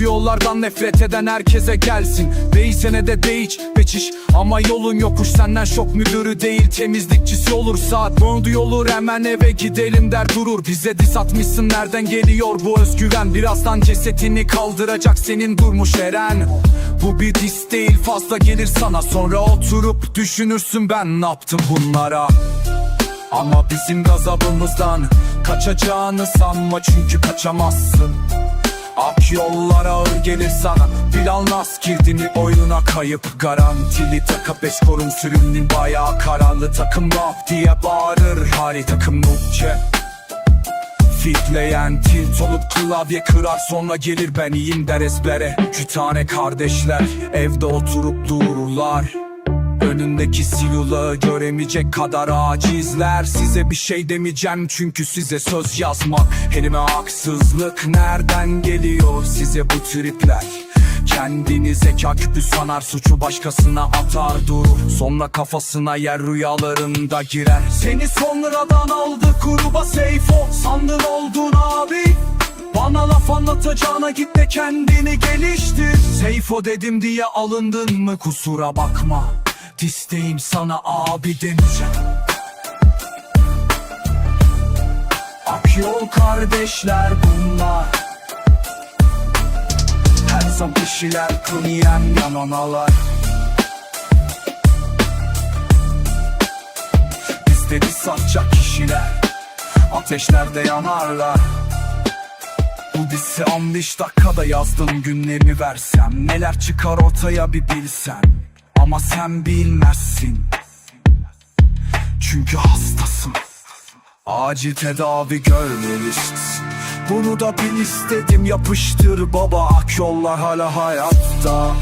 yollardan nefret eden herkese gelsin. Değilsene de değiç beçiş. Ama yolun yokuş senden şok müdürü değil Temizlikçisi olur saat. Döndü olur hemen eve gidelim der durur. Bize dis atmışsın nereden geliyor bu özgüven? Birazdan cesetini kaldıracak senin durmuş Eren. Bu bir dis değil fazla gelir sana. Sonra oturup düşünürsün ben ne yaptım bunlara. Ama bizim gazabımızdan kaçacağını sanma çünkü kaçamazsın yollar ağır gelir sana. Planlas girdini oyununa kayıp Garantili taka beş korun sürümlün bayağı kararlı. Takım rap diye bağırır hali takım nukçe Fitleyen tilt olup klavye kırar Sonra gelir ben iyiyim der ezbere. İki tane kardeşler evde oturup dururlar Önündeki silulağı göremeyecek kadar acizler. Size bir şey demeyeceğim çünkü size söz yazmak. Elime haksızlık nereden geliyor size bu tripler? Kendini zeka küpü sanar suçu başkasına atar durur. Sonra kafasına yer rüyalarında girer. Seni sonradan aldı gruba Seyfo. Sandın oldun abi. Bana laf anlatacağına git de kendini geliştir. Seyfo dedim diye alındın mı kusura bakma Disteyim sana abi demeyeceğim. Akyol kardeşler bunlar. Her zaman kişiler kınayan yananalar. Bizde diz satacak kişiler Ateşlerde yanarlar. Bu disi 15 dakikada yazdım günlerimi versem. Neler çıkar ortaya bir bilsen Ama sen bilmezsin. Çünkü hastasın. Acil tedavi görmelisin. Bunu da bil istedim yapıştır baba. Ak yollar hala hayatta